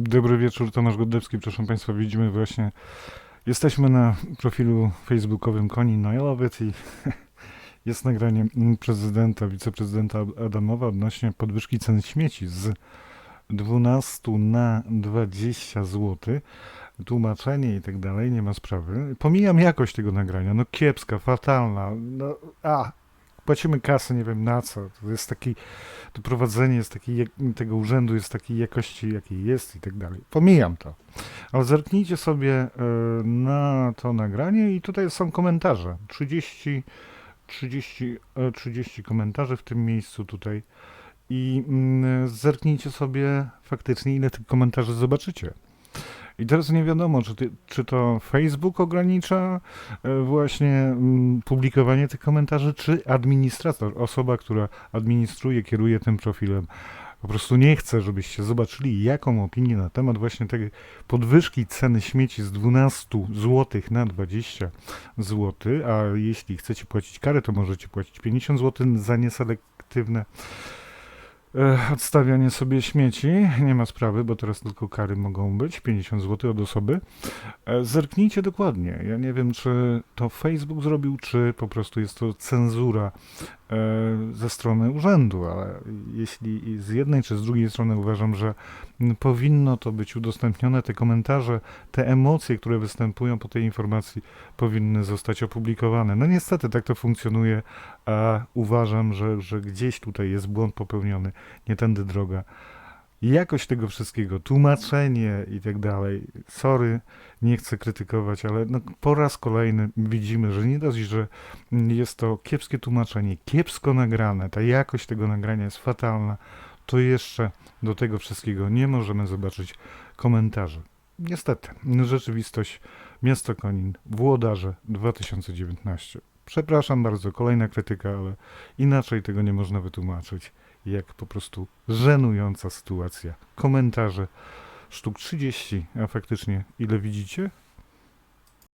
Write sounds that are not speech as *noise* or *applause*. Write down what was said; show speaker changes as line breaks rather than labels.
Dobry wieczór, Tomasz Godlewski. Proszę Państwa, widzimy właśnie, jesteśmy na profilu facebookowym Koni Najlowiec i *laughs* jest nagranie prezydenta, wiceprezydenta Adamowa odnośnie podwyżki cen śmieci z 12 na 20 zł. Tłumaczenie i tak dalej, nie ma sprawy. Pomijam jakość tego nagrania, no kiepska, fatalna, no a, płacimy kasę, nie wiem na co. To jest taki, to prowadzenie jest taki, jak- tego urzędu jest takiej jakości, jakiej jest i tak dalej. Pomijam to. Ale zerknijcie sobie e, na to nagranie i tutaj są komentarze. 30, 30, e, 30 komentarzy w tym miejscu tutaj. I mm, zerknijcie sobie faktycznie, ile tych komentarzy zobaczycie. I teraz nie wiadomo, czy, ty, czy to Facebook ogranicza e, właśnie mm, publikowanie tych komentarzy, czy administrator, osoba, która administruje, kieruje tym profilem, po prostu nie chce, żebyście zobaczyli, jaką opinię na temat właśnie tej podwyżki ceny śmieci z 12 zł na 20 zł, a jeśli chcecie płacić karę, to możecie płacić 50 zł za nieselektywne odstawianie sobie śmieci. Nie ma sprawy, bo teraz tylko kary mogą być, 50 zł od osoby. E, Zerknijcie dokładnie. Ja nie wiem, czy to Facebook zrobił, czy po prostu jest to cenzura ze strony urzędu, ale jeśli z jednej czy z drugiej strony uważam, że powinno to być udostępnione, te komentarze, te emocje, które występują po tej informacji, powinny zostać opublikowane. No niestety tak to funkcjonuje, a uważam, że, że gdzieś tutaj jest błąd popełniony, nie tędy droga. Jakość tego wszystkiego, tłumaczenie i tak dalej. Sorry, nie chcę krytykować, ale no, po raz kolejny widzimy, że nie dość, że jest to kiepskie tłumaczenie, kiepsko nagrane, ta jakość tego nagrania jest fatalna, to jeszcze do tego wszystkiego nie możemy zobaczyć komentarzy. Niestety, rzeczywistość Miasto Konin, Włodarze 2019. Przepraszam bardzo, kolejna krytyka, ale inaczej tego nie można wytłumaczyć, jak po prostu żenująca sytuacja. Komentarze sztuk 30, a faktycznie ile widzicie?